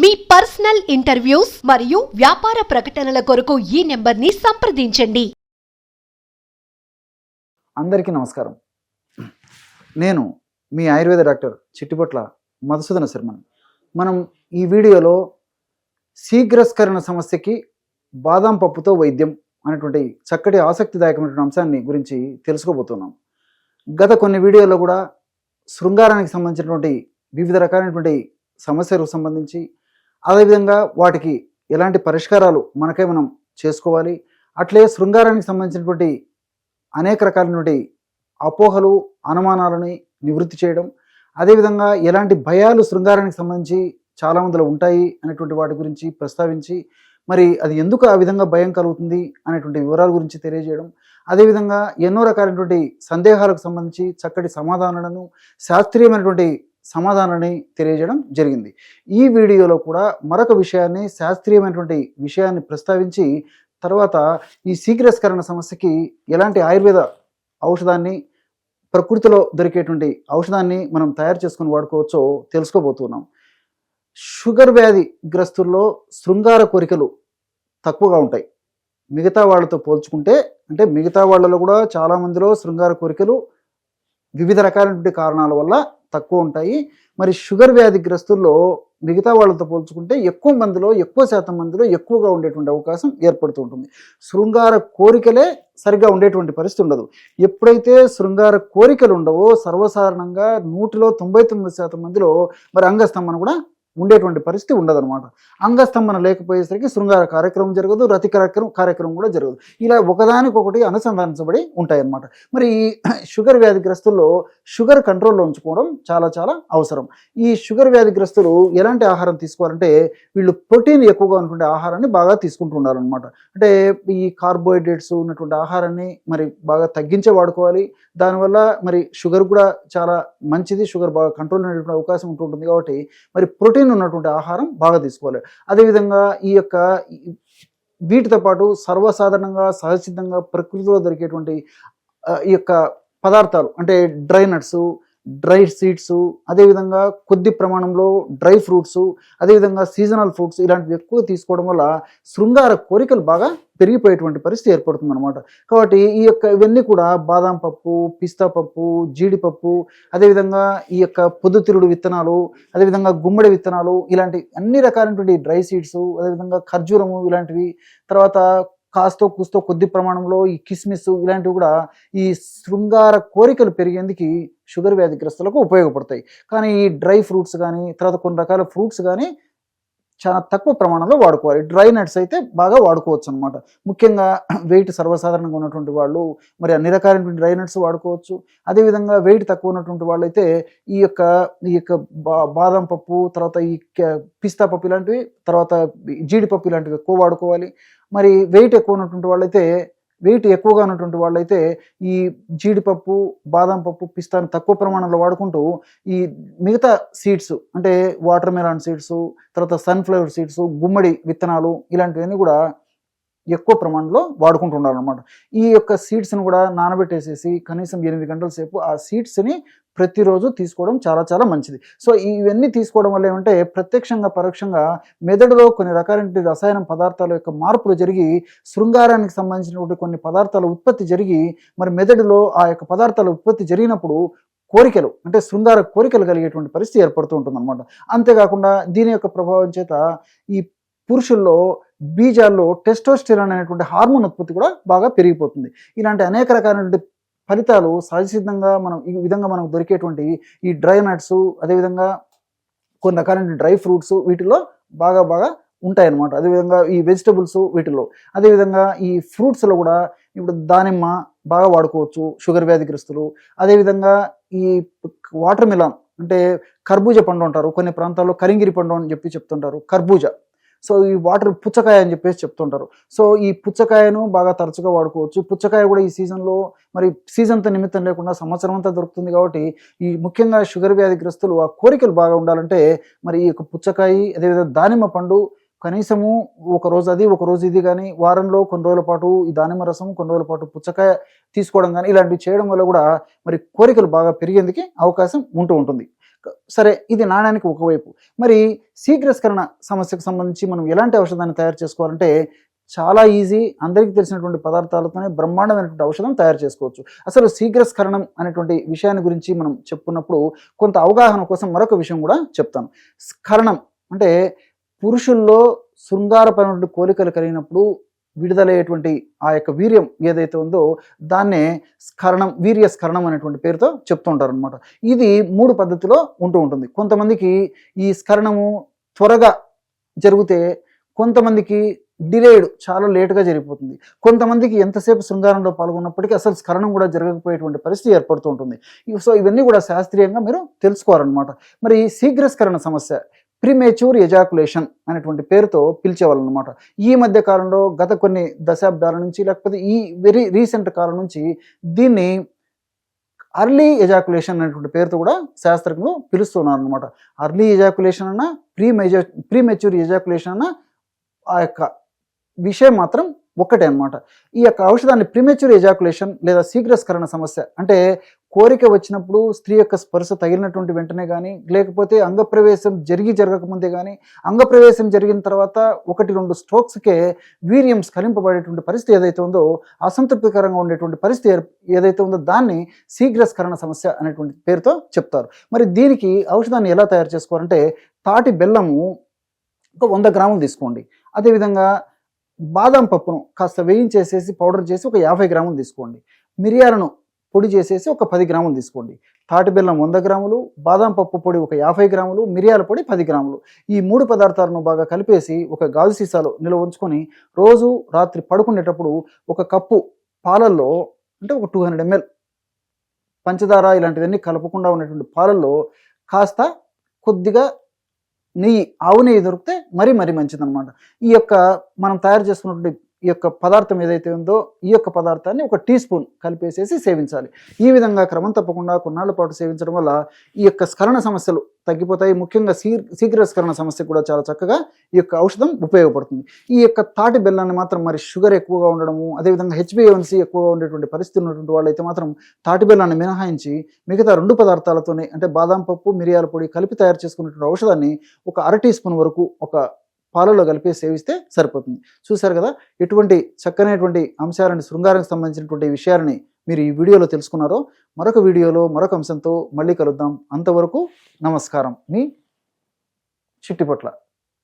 మీ personal interviews మరియు వ్యాపార ప్రకటనల కొరకు ఈ నెంబర్ని సంప్రదించండి. అందరికీ నమస్కారం. నేను మీ ఆయుర్వేద డాక్టర్ చిట్టిపట్ల మధుసూదన శర్మన్. మనం ఈ వీడియోలో శీఘ్రస్కరణ సమస్యకి బాదాం పప్పుతో వైద్యం అనేటువంటి చక్కటి ఆసక్తిదాయకమైనటువంటి అంశాన్ని గురించి తెలుసుకోబోతున్నాం. గత కొన్ని వీడియోలో కూడా శృంగారానికి సంబంధించినటువంటి వివిధ రకాలైనటువంటి సమస్యలకు సంబంధించి అదేవిధంగా వాటికి ఎలాంటి పరిష్కారాలు మనకే మనం చేసుకోవాలి. అట్లే శృంగారానికి సంబంధించినటువంటి అనేక రకాలైనటువంటి అపోహలు అనుమానాలని నివృత్తి చేయడం. అదేవిధంగా ఎలాంటి భయాలు శృంగారానికి సంబంధించి చాలా మందిలో ఉంటాయి అనేటువంటి వాటి గురించి ప్రస్తావించి మరి అది ఎందుకు ఆ విధంగా భయం కలుగుతుంది అనేటువంటి వివరాల గురించి తెలియజేయడం. అదేవిధంగా ఎన్నో రకాలైనటువంటి సందేహాలకు సంబంధించి చక్కటి సమాధానాలను శాస్త్రీయమైనటువంటి సమాధానాన్ని తెలియజేయడం జరిగింది. ఈ వీడియోలో కూడా మరొక విషయాన్ని శాస్త్రీయమైనటువంటి విషయాన్ని ప్రస్తావించి తర్వాత ఈ శీఘ్రస్కరణ సమస్యకి ఎలాంటి ఆయుర్వేద ఔషధాన్ని ప్రకృతిలో దొరికేటువంటి ఔషధాన్ని మనం తయారు చేసుకొని వాడుకోవచ్చో తెలుసుకోబోతున్నాం. షుగర్ వ్యాధి గ్రస్తుల్లో శృంగార కోరికలు తక్కువగా ఉంటాయి. మిగతా వాళ్ళతో పోల్చుకుంటే అంటే మిగతా వాళ్ళలో కూడా చాలా మందిలో శృంగార కోరికలు వివిధ రకాలైనటువంటి కారణాల వల్ల తక్కువ ఉంటాయి. మరి షుగర్ వ్యాధి గ్రస్తుల్లో మిగతా వాళ్ళతో పోల్చుకుంటే ఎక్కువ మందిలో ఎక్కువ శాతం మందిలో ఎక్కువగా ఉండేటువంటి అవకాశం ఏర్పడుతూ ఉంటుంది. శృంగార కోరికలే సరిగ్గా ఉండేటువంటి పరిస్థితి ఉండదు. ఎప్పుడైతే శృంగార కోరికలు ఉండవో సర్వసాధారణంగా నూటిలో తొంభై తొమ్మిది శాతం మందిలో మరి అంగస్తంభన కూడా ఉండేటువంటి పరిస్థితి ఉండదన్నమాట. అంగస్తంభన లేకపోయేసరికి శృంగార కార్యక్రమం జరగదు రతి కార్యక్రమం కార్యక్రమం కూడా జరగదు. ఇలా ఒకదానికొకటి అనుసంధానించబడి ఉంటాయన్నమాట. మరి ఈ షుగర్ వ్యాధిగ్రస్తుల్లో షుగర్ కంట్రోల్లో ఉంచుకోవడం చాలా చాలా అవసరం. ఈ షుగర్ వ్యాధిగ్రస్తులు ఎలాంటి ఆహారం తీసుకోవాలంటే వీళ్ళు ప్రోటీన్ ఎక్కువగా ఉన్నటువంటి ఆహారాన్ని బాగా తీసుకుంటూ ఉండాలన్నమాట. అంటే ఈ కార్బోహైడ్రేట్స్ ఉన్నటువంటి ఆహారాన్ని మరి బాగా తగ్గించే వాడుకోవాలి. దానివల్ల మరి షుగర్ కూడా చాలా మంచిది. షుగర్ బాగా కంట్రోల్ అనేటువంటి అవకాశం ఉంటుంటుంది కాబట్టి మరి ప్రోటీన్ ఉన్నటువంటి ఆహారం బాగా తీసుకోవాలి. అదేవిధంగా ఈ యొక్క వీటితో పాటు సర్వసాధారణంగా సహజసిద్ధంగా ప్రకృతిలో దొరికేటువంటి ఈ యొక్క పదార్థాలు అంటే డ్రై నట్స్ డ్రై సీడ్స్ అదేవిధంగా కొద్ది ప్రమాణంలో డ్రై ఫ్రూట్స్ అదేవిధంగా సీజనల్ ఫ్రూట్స్ ఇలాంటివి ఎక్కువ తీసుకోవడం వల్ల శృంగార కోరికలు బాగా పెరిగిపోయేటువంటి పరిస్థితి ఏర్పడుతుంది అనమాట కాబట్టి ఈ యొక్క ఇవన్నీ కూడా బాదం పప్పు పిస్తా పప్పు జీడిపప్పు అదేవిధంగా ఈ యొక్క పొద్దుతిరుడు విత్తనాలు అదేవిధంగా గుమ్మడి విత్తనాలు ఇలాంటి అన్ని రకాలైనటువంటి డ్రై సీడ్స్ అదేవిధంగా ఖర్జూరము ఇలాంటివి తర్వాత కాస్తో కూస్తో కొద్ది ప్రమాణంలో ఈ కిస్మిస్ ఇలాంటివి కూడా ఈ శృంగార కోరికలు పెరిగేందుకు షుగర్ వ్యాధిగ్రస్తులకు ఉపయోగపడతాయి. కానీ ఈ డ్రై ఫ్రూట్స్ కానీ తర్వాత కొన్ని రకాల ఫ్రూట్స్ కానీ చాలా తక్కువ ప్రమాణంలో వాడుకోవాలి. డ్రై నట్స్ అయితే బాగా వాడుకోవచ్చు అనమాట ముఖ్యంగా వెయిట్ సర్వసాధారణంగా ఉన్నటువంటి వాళ్ళు మరి అన్ని రకాలైనటువంటి డ్రై నట్స్ వాడుకోవచ్చు. అదేవిధంగా వెయిట్ తక్కువ ఉన్నటువంటి వాళ్ళు అయితే ఈ యొక్క ఈ యొక్క బాదం పప్పు తర్వాత ఈ పిస్తా పప్పు ఇలాంటివి తర్వాత జీడిపప్పు ఇలాంటివి ఎక్కువ వాడుకోవాలి. మరి వెయిట్ ఎక్కువ ఉన్నటువంటి వాళ్ళైతే వెయిట్ ఎక్కువగా ఉన్నటువంటి వాళ్ళైతే ఈ జీడిపప్పు బాదం పప్పు పిస్తాను తక్కువ ప్రమాణంలో వాడుకుంటూ ఈ మిగతా సీడ్స్ అంటే వాటర్ మెలాన్ సీడ్స్ తర్వాత సన్ఫ్లవర్ సీడ్స్ గుమ్మడి విత్తనాలు ఇలాంటివన్నీ కూడా ఎక్కువ ప్రమాణంలో వాడుకుంటూ ఉండాలన్నమాట ఈ యొక్క సీడ్స్ని కూడా నానబెట్టేసేసి కనీసం ఎనిమిది గంటల సేపు ఆ సీడ్స్ని ప్రతిరోజు తీసుకోవడం చాలా చాలా మంచిది. సో ఇవన్నీ తీసుకోవడం వల్ల ఏమంటే ప్రత్యక్షంగా పరోక్షంగా మెదడులో కొన్ని రకాలైన రసాయన పదార్థాల యొక్క మార్పులు జరిగి శృంగారానికి సంబంధించినటువంటి కొన్ని పదార్థాల ఉత్పత్తి జరిగి మరి మెదడులో ఆ యొక్క పదార్థాల ఉత్పత్తి జరిగినప్పుడు కోరికలు అంటే శృంగార కోరికలు కలిగేటువంటి పరిస్థితి ఏర్పడుతూ ఉంటుంది అనమాట అంతేకాకుండా దీని యొక్క ప్రభావం చేత ఈ పురుషుల్లో బీజాల్లో టెస్టోస్టిరాన్ అనేటువంటి హార్మోన్ ఉత్పత్తి కూడా బాగా పెరిగిపోతుంది. ఇలాంటి అనేక రకాలైనటువంటి ఫలితాలు సహజసిద్ధంగా మనం ఈ విధంగా మనకు దొరికేటువంటి ఈ డ్రై నట్స్ అదేవిధంగా కొన్ని రకాలైన డ్రై ఫ్రూట్స్ వీటిలో బాగా బాగా ఉంటాయన్నమాట. అదేవిధంగా ఈ వెజిటబుల్స్ వీటిలో అదేవిధంగా ఈ ఫ్రూట్స్లో కూడా ఇప్పుడు దానిమ్మ బాగా వాడుకోవచ్చు షుగర్ వ్యాధిగ్రస్తులు. అదేవిధంగా ఈ వాటర్ మిలాన్ అంటే కర్బూజ పండు అంటారు. కొన్ని ప్రాంతాల్లో కరింగిరి పండు అని చెప్పి చెప్తుంటారు. కర్బూజ. సో ఈ వాటర్ పుచ్చకాయ అని చెప్పేసి చెప్తుంటారు. సో ఈ పుచ్చకాయను బాగా తరచుగా వాడుకోవచ్చు. పుచ్చకాయ కూడా ఈ సీజన్లో మరి సీజన్తో నిమిత్తం లేకుండా సంవత్సరం అంతా దొరుకుతుంది కాబట్టి ఈ ముఖ్యంగా షుగర్ వ్యాధిగ్రస్తులు ఆ కోరికలు బాగా ఉండాలంటే మరి ఈ యొక్క పుచ్చకాయ అదేవిధంగా దానిమ్మ పండు కనీసము ఒక రోజు అది ఒక రోజు ఇది కానీ వారంలో కొన్ని రోజుల పాటు ఈ దానిమ్మ రసం కొన్ని రోజుల పాటు పుచ్చకాయ తీసుకోవడం కానీ ఇలాంటివి చేయడం వల్ల కూడా మరి కోరికలు బాగా పెరిగేందుకు అవకాశం ఉంటూ ఉంటుంది. సరే ఇది నాణానికి ఒకవైపు. మరి శీఘ్రస్కరణ సమస్యకు సంబంధించి మనం ఎలాంటి ఔషధాన్ని తయారు చేసుకోవాలంటే చాలా ఈజీ అందరికీ తెలిసినటువంటి పదార్థాలతోనే బ్రహ్మాండమైనటువంటి ఔషధం తయారు చేసుకోవచ్చు. అసలు శీఘ్రస్కరణం అనేటువంటి విషయాన్ని గురించి మనం చెప్పుకున్నప్పుడు కొంత అవగాహన కోసం మరొక విషయం కూడా చెప్తాను. స్కరణం అంటే పురుషుల్లో శృంగారపరమైనటువంటి కోరికలు కలిగినప్పుడు విడుదలయ్యేటువంటి ఆ యొక్క వీర్యం ఏదైతే ఉందో దాన్నే స్కరణం వీర్య స్కరణం అనేటువంటి పేరుతో చెప్తుంటారు అనమాట ఇది మూడు పద్ధతిలో ఉంటూ ఉంటుంది. కొంతమందికి ఈ స్కరణము త్వరగా జరిగితే కొంతమందికి డిలేడ్ చాలా లేటుగా జరిగిపోతుంది. కొంతమందికి ఎంతసేపు శృంగారంలో పాల్గొన్నప్పటికీ అసలు స్కరణం కూడా జరగకపోయేటువంటి పరిస్థితి ఏర్పడుతూ ఉంటుంది. సో ఇవన్నీ కూడా శాస్త్రీయంగా మీరు తెలుసుకోవాలన్నమాట. మరి శీఘ్రస్కరణ సమస్య ప్రిమేచ్యూర్ ఎజాకులేషన్ అనేటువంటి పేరుతో పిలిచేవాళ్ళనమాట. ఈ మధ్య కాలంలో గత కొన్ని దశాబ్దాల నుంచి లేకపోతే ఈ వెరీ రీసెంట్ కాలం నుంచి దీన్ని అర్లీ ఎజాకులేషన్ అనేటువంటి పేరుతో కూడా శాస్త్రజ్ఞులు పిలుస్తున్నారు అనమాట అర్లీ ఎజాకులేషన్ అన్న ప్రీ మెజా ప్రీ మెచ్యూర్ ఎజాకులేషన్ అన్న ఆ యొక్క విషయం మాత్రం ఒక్కటే అనమాట ఈ యొక్క ఔషధాన్ని ప్రిమెచ్యూర్ ఎజాకులేషన్ లేదా శీఘ్రస్కరణ సమస్య అంటే కోరిక వచ్చినప్పుడు స్త్రీ యొక్క స్పర్శ తగిలినటువంటి వెంటనే కానీ లేకపోతే అంగప్రవేశం జరిగి జరగకముందే కానీ అంగప్రవేశం జరిగిన తర్వాత ఒకటి రెండు స్ట్రోక్స్కే వీర్యం స్ఖలింపబడేటువంటి పరిస్థితి ఏదైతే ఉందో అసంతృప్తికరంగా ఉండేటువంటి పరిస్థితి ఏదైతే ఉందో దాన్ని శీఘ్రస్కరణ సమస్య అనేటువంటి పేరుతో చెప్తారు. మరి దీనికి ఔషధాన్ని ఎలా తయారు చేసుకోవాలంటే తాటి బెల్లము ఒక వంద గ్రాములు తీసుకోండి. అదేవిధంగా బాదం పప్పును కాస్త వేయించేసేసి పౌడర్ చేసి ఒక యాభై గ్రాములు తీసుకోండి. మిరియాలను పొడి చేసేసి ఒక పది గ్రాములు తీసుకోండి. తాటి బెల్లం వంద గ్రాములు బాదం పప్పు పొడి ఒక యాభై గ్రాములు మిరియాల పొడి పది గ్రాములు. ఈ మూడు పదార్థాలను బాగా కలిపేసి ఒక గాజు సీసాలో నిల్వ ఉంచుకొని రోజు రాత్రి పడుకునేటప్పుడు ఒక కప్పు పాలల్లో అంటే ఒక టూ హండ్రెడ్ ఎంఎల్ పంచదార ఇలాంటివన్నీ కలపకుండా ఉన్నటువంటి పాలల్లో కాస్త కొద్దిగా నెయ్యి ఆవు నెయ్యి దొరికితే మరీ మరీ మంచిదన్నమాట. ఈ యొక్క మనం తయారు చేసుకున్నటువంటి ఈ యొక్క పదార్థం ఏదైతే ఉందో ఈ యొక్క పదార్థాన్ని ఒక టీ స్పూన్ కలిపేసేసి సేవించాలి. ఈ విధంగా క్రమం తప్పకుండా కొన్నాళ్ళ పాటు సేవించడం వల్ల ఈ యొక్క స్కరణ సమస్యలు తగ్గిపోతాయి. ముఖ్యంగా శీ శీఘ్ర స్కరణ సమస్య కూడా చాలా చక్కగా ఈ యొక్క ఔషధం ఉపయోగపడుతుంది. ఈ యొక్క తాటి బెల్లాన్ని మాత్రం మరి షుగర్ ఎక్కువగా ఉండడము అదేవిధంగా హెచ్బిఎన్సీ ఎక్కువగా ఉండేటువంటి పరిస్థితి ఉన్నటువంటి వాళ్ళైతే మాత్రం తాటి బెల్లాన్ని మినహాయించి మిగతా రెండు పదార్థాలతోనే అంటే బాదం పప్పు మిరియాల పొడి కలిపి తయారు చేసుకున్నటువంటి ఔషధాన్ని ఒక అర టీ స్పూన్ వరకు ఒక పాలలో కలిపి సేవిస్తే సరిపోతుంది. చూశారు కదా? ఎటువంటి చక్కనైనటువంటి అంశాలని శృంగారానికి సంబంధించినటువంటి విషయాలని మీరు ఈ వీడియోలో తెలుసుకున్నారో మరొక వీడియోలో మరొక అంశంతో మళ్ళీ కలుద్దాం. అంతవరకు నమస్కారం. మీ చిట్టిపట్ల.